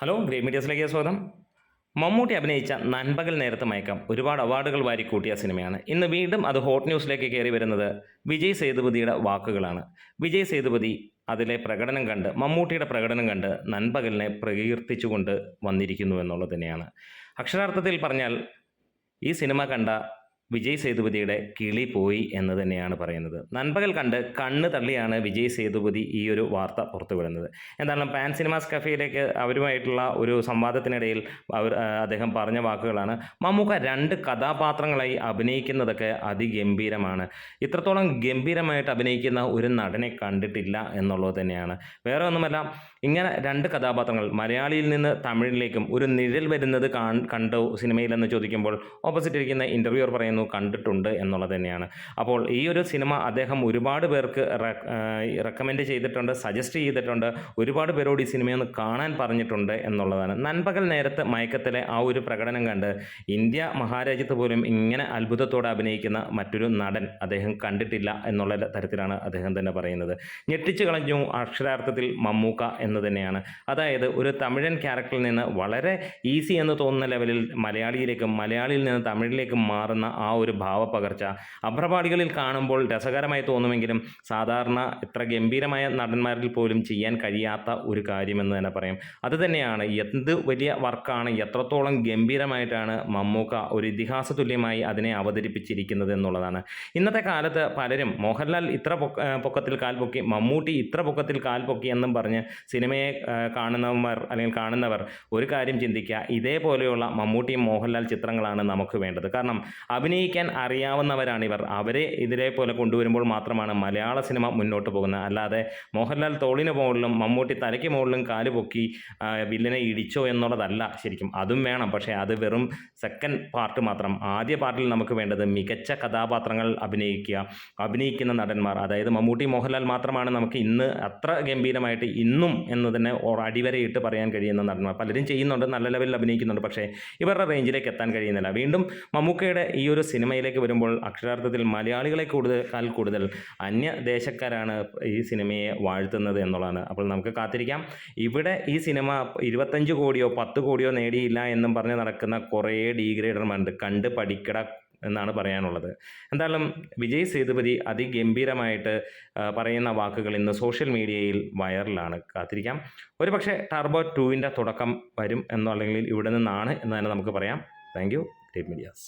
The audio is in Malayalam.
ഹലോ ഗ്രേ മീഡിയസിലേക്ക് സ്വാഗതം. മമ്മൂട്ടി അഭിനയിച്ച നൻപകൽ നേരത്തെ മയക്കം ഒരുപാട് അവാർഡുകൾ വാരിക്കൂട്ടിയ സിനിമയാണ്. ഇന്ന് വീണ്ടും അത് ഹോട്ട് ന്യൂസിലേക്ക് കയറി വരുന്നത് വിജയ് സേതുപതിയുടെ വാക്കുകളാണ്. വിജയ് സേതുപതി അതിലെ പ്രകടനം കണ്ട് മമ്മൂട്ടിയുടെ പ്രകടനം കണ്ട് നൻപകലിനെ പ്രകീർത്തിച്ചുകൊണ്ട് വന്നിരിക്കുന്നു എന്നുള്ളത് തന്നെയാണ്. അക്ഷരാർത്ഥത്തിൽ പറഞ്ഞാൽ ഈ സിനിമ കണ്ട വിജയ് സേതുപതിയുടെ കിളി പോയി എന്ന് തന്നെയാണ് പറയുന്നത്. നൻപകൽ കണ്ട് കണ്ണ് തള്ളിയാണ് വിജയ് സേതുപതി ഈ ഒരു വാർത്ത പുറത്തുവിടുന്നത്. എന്തായാലും പാൻ സിനിമാസ് കഫേയിലേക്ക് അവരുമായിട്ടുള്ള ഒരു സംവാദത്തിനിടയിൽ അവർ അദ്ദേഹം പറഞ്ഞ വാക്കുകളാണ് മമ്മൂക്ക രണ്ട് കഥാപാത്രങ്ങളായി അഭിനയിക്കുന്നതൊക്കെ അതിഗംഭീരമാണ്. ഇത്രത്തോളം ഗംഭീരമായിട്ട് അഭിനയിക്കുന്ന ഒരു നടനെ കണ്ടിട്ടില്ല എന്നുള്ളത് തന്നെയാണ്. വേറെ ഒന്നുമല്ല ഇങ്ങനെ രണ്ട് കഥാപാത്രങ്ങൾ മലയാളിയിൽ നിന്ന് തമിഴിലേക്കും ഒരു നിഴൽ വരുന്നത് കണ്ടോ സിനിമയിലെന്ന് ചോദിക്കുമ്പോൾ ഓപ്പോസിറ്റ് ഇരിക്കുന്ന ഇന്റർവ്യൂർ പറയുന്നു കണ്ടിട്ടുണ്ട് എന്നുള്ളത് തന്നെയാണ്. അപ്പോൾ ഈ ഒരു സിനിമ അദ്ദേഹം ഒരുപാട് പേർക്ക് റെക്കമെൻഡ് ചെയ്തിട്ടുണ്ട് സജസ്റ്റ് ചെയ്തിട്ടുണ്ട് ഒരുപാട് പേരോട് ഈ സിനിമയൊന്ന് കാണാൻ പറഞ്ഞിട്ടുണ്ട് എന്നുള്ളതാണ്. നൻപകൽ നേരത്തെ മയക്കത്തിലെ ആ ഒരു പ്രകടനം കണ്ട് ഇന്ത്യ മഹാരാജ്യത്ത് പോലും ഇങ്ങനെ അത്ഭുതത്തോടെ അഭിനയിക്കുന്ന മറ്റൊരു നടൻ അദ്ദേഹം കണ്ടിട്ടില്ല എന്നുള്ള തരത്തിലാണ് അദ്ദേഹം തന്നെ പറയുന്നത്. ഞെട്ടിച്ചു കളഞ്ഞു അക്ഷരാർത്ഥത്തിൽ മമ്മൂക്ക എന്ന് തന്നെയാണ്. അതായത് ഒരു തമിഴൻ ക്യാരക്ടറിൽ നിന്ന് വളരെ ഈസി എന്ന് തോന്നുന്ന ലെവലിൽ മലയാളിയിലേക്കും മലയാളിയിൽ നിന്ന് തമിഴിലേക്കും മാറുന്ന ആ ഒരു ഭാവപ്പകർച്ച അഭ്രപാടികളിൽ കാണുമ്പോൾ രസകരമായി തോന്നുമെങ്കിലും സാധാരണ ഇത്ര ഗംഭീരമായ നടന്മാരിൽ പോലും ചെയ്യാൻ കഴിയാത്ത ഒരു കാര്യമെന്ന് തന്നെ പറയും. അത് തന്നെയാണ് എന്ത് വലിയ വർക്കാണ് എത്രത്തോളം ഗംഭീരമായിട്ടാണ് മമ്മൂക്ക ഒരു ഇതിഹാസ തുല്യമായി അതിനെ അവതരിപ്പിച്ചിരിക്കുന്നത് എന്നുള്ളതാണ്. ഇന്നത്തെ കാലത്ത് പലരും മോഹൻലാൽ ഇത്ര പൊക്കത്തിൽ കാൽ പൊക്കി മമ്മൂട്ടി ഇത്ര പൊക്കത്തിൽ കാൽ പൊക്കി എന്നും പറഞ്ഞ് സിനിമയെ കാണുന്നവർ അല്ലെങ്കിൽ കാണുന്നവർ ഒരു കാര്യം ചിന്തിക്കുക ഇതേപോലെയുള്ള മമ്മൂട്ടിയും മോഹൻലാൽ ചിത്രങ്ങളാണ് നമുക്ക് വേണ്ടത്. കാരണം അഭിനയിക്കാൻ അറിയാവുന്നവരാണിവർ അവരെ ഇതിലേപോലെ കൊണ്ടുവരുമ്പോൾ മാത്രമാണ് മലയാള സിനിമ മുന്നോട്ട് പോകുന്നത്. അല്ലാതെ മോഹൻലാൽ തോളിന് മുകളിലും മമ്മൂട്ടി തലയ്ക്ക് മുകളിലും കാൽ പൊക്കി വില്ലനെ ഇടിച്ചോ എന്നുള്ളതല്ല ശരിക്കും. അതും വേണം. പക്ഷേ അത് വെറും സെക്കൻഡ് പാർട്ട് മാത്രം. ആദ്യ പാർട്ടിൽ നമുക്ക് വേണ്ടത് മികച്ച കഥാപാത്രങ്ങൾ അഭിനയിക്കുക അഭിനയിക്കുന്ന നടന്മാർ. അതായത് മമ്മൂട്ടി മോഹൻലാൽ മാത്രമാണ് നമുക്ക് ഇന്ന് അത്ര ഗംഭീരമായിട്ട് ഇന്നും എന്ന് തന്നെ അടിവരയിട്ട് പറയാൻ കഴിയുന്ന നടന്മാർ. പലരും ചെയ്യുന്നുണ്ട് നല്ല ലെവലിൽ അഭിനയിക്കുന്നുണ്ട്. പക്ഷേ ഇവരുടെ റേഞ്ചിലേക്ക് എത്താൻ കഴിയുന്നില്ല. വീണ്ടും മമ്മൂക്കയുടെ ഈ ഒരു സിനിമയിലേക്ക് വരുമ്പോൾ അക്ഷരാർത്ഥത്തിൽ മലയാളികളെ കൂടുതൽ കൂടുതൽ അന്യ ദേശക്കാരാണ് ഈ സിനിമയെ വാഴ്ത്തുന്നത് എന്നുള്ളതാണ്. അപ്പോൾ നമുക്ക് കാത്തിരിക്കാം. ഇവിടെ ഈ സിനിമ ഇരുപത്തഞ്ച് കോടിയോ പത്ത് കോടിയോ നേടിയില്ല എന്നും പറഞ്ഞ് നടക്കുന്ന കുറേ ഡീഗ്രേഡർമാരുണ്ട്. കണ്ട് പഠിക്കട എന്നാണ് പറയാനുള്ളത്. എന്തായാലും വിജയ് സേതുപതി അതിഗംഭീരമായിട്ട് പറയുന്ന വാക്കുകൾ ഇന്ന് സോഷ്യൽ മീഡിയയിൽ വൈറലാണ്. കാത്തിരിക്കാം. ഒരു പക്ഷേ ടർബോ ടുവിന്റെ തുടക്കം വരും എന്നല്ലെങ്കിൽ ഇവിടെ നിന്നാണ് എന്ന് തന്നെ നമുക്ക് പറയാം. Thank you. Great medias.